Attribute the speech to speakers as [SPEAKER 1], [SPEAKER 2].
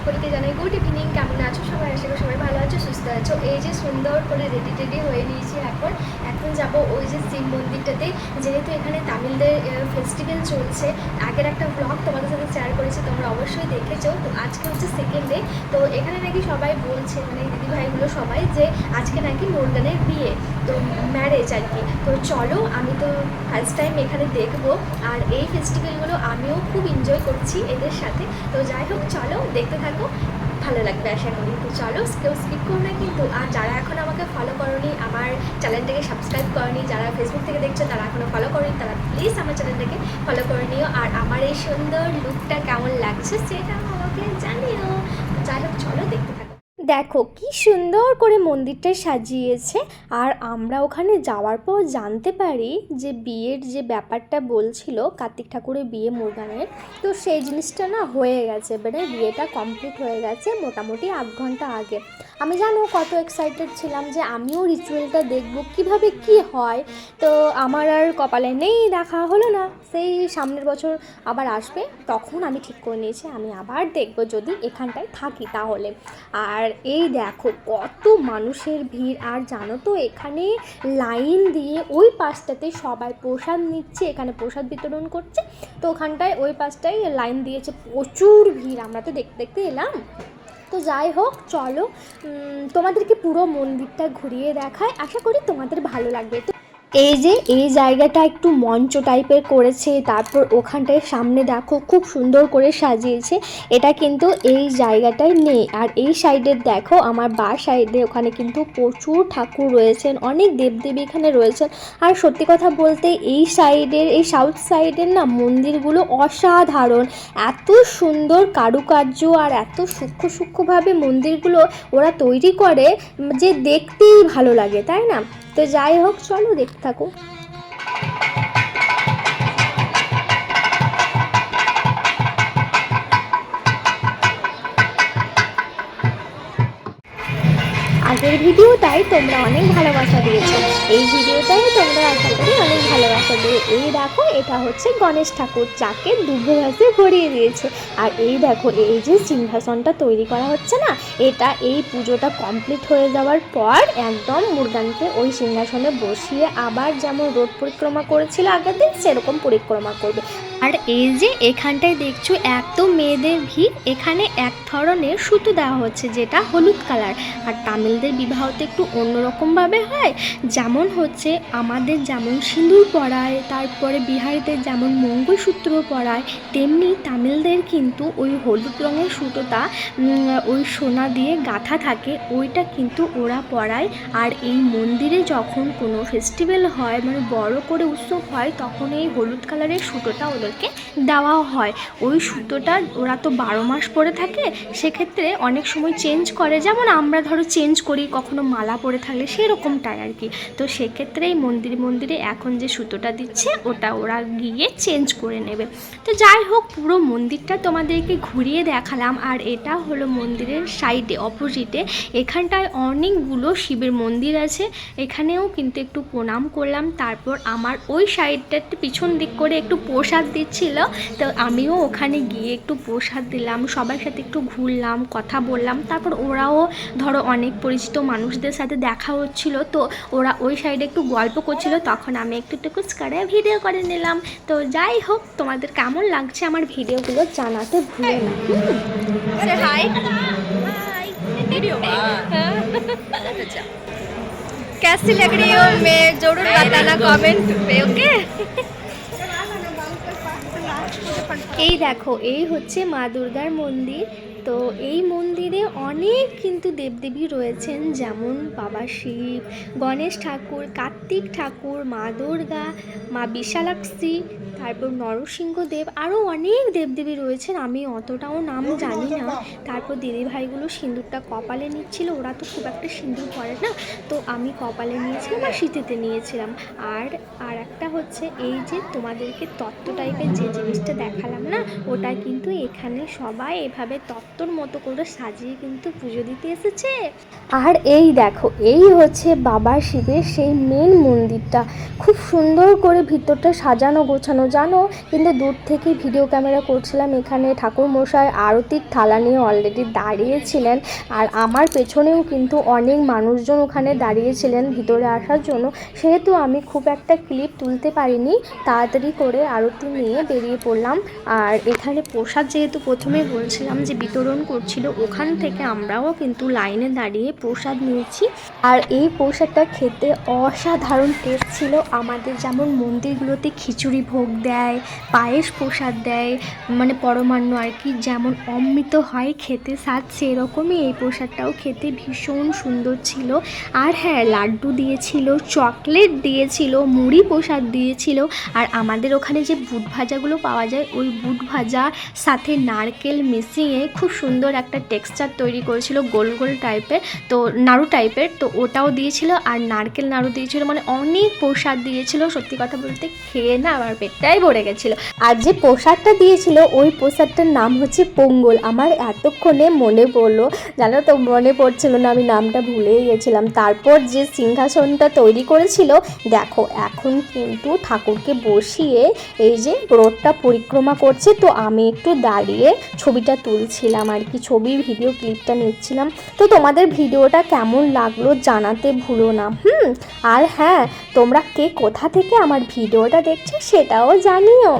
[SPEAKER 1] সকলকে জানাই good evening কেমন আছো সবাই? আশা করি সবাই ভালো আছো, সুস্থ আছো। এই যে সুন্দর করে রেডি টেডি হয়ে নিয়েছি এখন। এখন যাব ওই যে শিব মন্দিরটাতে। যেহেতু এখানে তামিলদের ফেস্টিভ্যাল চলছে, আগের একটা ব্লগ তোমাদের সাথে অবশ্যই দেখেছ তো আজকে হচ্ছে সেকেন্ড ডে তো এখানে নাকি সবাই বলছে মানে দিদি ভাইগুলো সবাই যে আজকে নাকি মুরগানের বিয়ে, তো ম্যারেজ আর কি। তো চলো, আমি তো ফার্স্ট টাইম এখানে দেখব। আর এই ফেস্টিভ্যালগুলো আমিও খুব এনজয় করছি এদের সাথে। তো যাই হোক, চলো, দেখতে থাকো। ভালো লাগবে আশা করি তো চলো কেউ স্কিপ করো না কিন্তু, আর যারা এখন আমাকে ফলো করনি, আমার চ্যানেলটাকে সাবস্ক্রাইব করনি, যারা ফেসবুক থেকে দেখছ তারা এখনও ফলো করনি, তারা প্লিজ আমার চ্যানেলটাকে ফলো করে নিও। আর আমার এই সুন্দর লুকটা কেমন লাগছে সেটা আমাকে জানিও। যাই হোক, চলো দেখতে দেখো কি সুন্দর করে মন্দিরটা সাজিয়েছে। আর আমরা ওখানে যাওয়ার পর জানতে পারি যে বিয়ের যে ব্যাপারটা বলছিল কার্তিক ঠাকুরের বিয়ে মুরগানের, তো সেই জিনিসটা না হয়ে গেছে মানে বিয়েটা কমপ্লিট হয়ে গেছে মোটামুটি আধ ঘণ্টা আগে। আমি জানো কত এক্সাইটেড ছিলাম যে আমিও রিচুয়ালটা দেখব, কীভাবে কি হয়। তো আমার আর কপালে নেই, দেখা হলো না। সেই সামনের বছর আবার আসবে, তখন আমি ঠিক করে নিয়েছি, আমি আবার দেখব যদি এখানটায় থাকি তাহলে। আর এই দেখো, কত মানুষের ভিড়। আর জানো তো, এখানে লাইন দিয়ে ওই পাশটাতে সবাই প্রসাদ নিচ্ছে, এখানে প্রসাদ বিতরণ করছে। তো ওখানটায় ওই পাশটায় লাইন দিয়েছে, প্রচুর ভিড়, আমরা তো দেখতে দেখতে এলাম। তো যাই হোক, চলো তোমাদেরকে পুরো মন্দিরটা ঘুরিয়ে দেখায়। আশা করি তোমাদের ভালো লাগবে। তো এই যে, এই জায়গাটা একটু মঞ্চ টাইপের করেছে, তারপর ওখানটায় সামনে দেখো খুব সুন্দর করে সাজিয়েছে, এটা কিন্তু এই জায়গাটায় নেই। আর এই সাইডে দেখো, আমার বা সাইডে ওখানে কিন্তু প্রচুর ঠাকুর রয়েছেন, অনেক দেবদেবী এখানে রয়েছেন। আর সত্যি কথা বলতে, এই সাইডের, এই সাউথ সাইডের না মন্দিরগুলো অসাধারণ। এত সুন্দর কারুকার্য আর এত সূক্ষ্ম সূক্ষ্মভাবে মন্দিরগুলো ওরা তৈরি করে, যে দেখতেই ভালো লাগে, তাই না? তো যাই হোক, চলো দেখতে থাকো আগের ভিডিওটাই তোমরা অনেক ভালোবাসা দিয়েছ। এই ভিডিওটাই তোমরা আশা করি অনেক ভালোবাসা দেবে। এই দেখো, এটা হচ্ছে গণেশ ঠাকুর, যাকে দুর্গভাসে ভরিয়ে দিয়েছে। আর এই দেখো, এই যে সিংহাসনটা তৈরি করা হচ্ছে না, এটা এই পুজোটা কমপ্লিট হয়ে যাওয়ার পর একদম মুরগানকে ওই সিংহাসনে বসিয়ে আবার যেমন রোড পরিক্রমা করেছিল আগের দিন, সেরকম পরিক্রমা করবে। আর এই যে এখানটায় দেখছ এত মেয়েদের ভিড়, এখানে এক ধরনের সুতো দেওয়া হচ্ছে যেটা হলুদ কালার। আর তামিলদের বিবাহ তো একটু অন্যরকমভাবে হয়। যেমন হচ্ছে আমাদের যেমন সিঁদুর পরায়, তারপরে বিহারিদের যেমন মঙ্গলসূত্র পরায়, তেমনি তামিলদের কিন্তু ওই হলুদ রঙের সুতোটা ওই সোনা দিয়ে গাঁথা থাকে, ওইটা কিন্তু ওরা পরায়। আর এই মন্দিরে যখন কোনো ফেস্টিভ্যাল হয় মানে বড় করে উৎসব হয়, তখন এই হলুদ কালারের সুতোটা ওদেরকে দেওয়া হয়। ওই সুতোটা ওরা তো বারো মাস পরে থাকে, সেক্ষেত্রে অনেক সময় চেঞ্জ করে। যেমন আমরা ধরো চেঞ্জ করি, কখনো মালা পরে থাকলে সেরকমটাই আর কি। তো সেক্ষেত্রে এই মন্দির মন্দিরে এখন যে সুতোটা দিচ্ছে, ওটা ওরা গিয়ে চেঞ্জ করে নেবে। তো যাই হোক, পুরো মন্দিরটা তোমাদেরকে ঘুরিয়ে দেখালাম। আর এটা হলো মন্দিরের সাইডে অপোজিটে এখানটায় অনেকগুলো শিবের মন্দির আছে। এখানেও কিন্তু একটু প্রণাম করলাম। তারপর আমার ওই সাইডটাতে পিছন দিক করে একটু প্রসাদ দিচ্ছিল তো আমিও ওখানে গিয়ে একটু প্রসাদ দিলাম সবার সাথে একটু ঘুরলাম কথা বললাম তারপর ওরাও ধরো অনেক পরিচিত মানুষদের সাথে দেখা হচ্ছিল তো ওরা ওই সাইডে একটু গল্প করছিল তখন আমি একটু টুকুস করে ভিডিও করে নিলাম তো যাই হোক তোমাদের কেমন লাগছে আমার ভিডিওগুলো জানাতে ভুলে না হাই कैसी लग रही हो मैं जरूर बताना कमेंट पे ओके এই দেখো এই হচ্ছে মা দুর্গার মন্দির। তো এই মন্দিরে অনেক কিন্তু দেবদেবী রয়েছেন, যেমন বাবা শিব, গণেশ ঠাকুর, কার্তিক ঠাকুর, মা দুর্গা, মা বিশালাক্ষী, তারপর নরসিংহদেব আরও অনেক দেবদেবী রয়েছেন, আমি অতটাও নাম জানি না। তারপর দিদিভাইগুলো সিঁদুরটা কপালে নিচ্ছিল, ওরা তো খুব একটা সিঁদুর পরে না, তো আমি কপালে নিয়েছিলাম আর শীতেতে নিয়েছিলাম। আর আর একটা হচ্ছে এই যে তোমাদেরকে তত্ত্ব টাইপের যে জিনিসটা দেখালাম না, ওটা কিন্তু এখানে সবাই এভাবে তত্ত্বর মতো করে সাজিয়ে কিন্তু পুজো দিতে এসেছে। আর এই দেখো, এই হচ্ছে বাবা শিবের সেই মেন মন্দিরটা। খুব সুন্দর করে ভিতরটা সাজানো, গোছানো, জানো? কিন্তু দূর থেকে ভিডিও ক্যামেরা করছিলাম, এখানে ঠাকুর মশাই আরতির থালা নিয়ে অলরেডি দাঁড়িয়েছিলেন। আর আমার পেছনেও কিন্তু অনেক মানুষজন ওখানে দাঁড়িয়েছিলেন ভিতরে আসার জন্য। সেহেতু আমি খুব একটা ক্লিপ তুলতে পারিনি, তাড়াতাড়ি করে আরতি নিয়ে বেরিয়ে পড়লাম। আর এখানে প্রসাদ যেহেতু প্রথমে বলছিলাম যে বিতরণ করছিল, ওখান থেকে আমরাও কিন্তু লাইনে দাঁড়িয়ে প্রসাদ নিয়েছি। আর এই প্রসাদটা খেতে অসাধারণ টেস্ট ছিল। আমাদের যেমন মন্দিরগুলোতে খিচুড়ি ভোগ দেয়, পায়েস প্রসাদ দেয় মানে পরমান্ন আর কি, যেমন অমৃত হয় খেতে স্বাদ, সেরকমই এই প্রসাদটাও খেতে ভীষণ সুন্দর ছিল। আর হ্যাঁ লাড্ডু দিয়েছিল, চকলেট দিয়েছিল, মুড়ি প্রসাদ দিয়েছিল। আর আমাদের ওখানে যে বুট ভাজাগুলো পাওয়া যায়, ওই বুট ভাজা, সাথে নারকেল মিশিয়ে খুব সুন্দর একটা টেক্সচার তৈরি করেছিল, গোল গোল টাইপের তো নাড়ু টাইপের তো ওটাও দিয়েছিল আর নারকেল নাড়ু দিয়েছিল মানে অনেক প্রসাদ দিয়েছিল, সত্যি কথা বলতে খেয়ে না আমার পেটটাই ভরে গেছিল। আর যে প্রসাদটা দিয়েছিল, ওই প্রসাদটার নাম হচ্ছে পোঙ্গল। আমার এতক্ষণে মনে পড়ল, জানো তো, মনে পড়ছিল না, আমি নামটা ভুলেই গেছিলাম। তারপর যে সিংহাসনটা তৈরি করেছিল, দেখো, এখন কিন্তু ঠাকুরকে বসিয়ে এই যে রোডটা পরিক্রমা করছে, তো আমি একটু দাঁড়িয়ে ছবিটা তুলছিলাম। আর কি ছবির ভিডিও ক্লিপটা নিচ্ছিলাম। তো তোমাদের ভিডিওটা কেমন লাগল জানাতে ভুলো না। হুম, আর হ্যাঁ তোমরা কে কোথা থেকে আমার ভিডিওটা দেখছ সেটাও জানিও।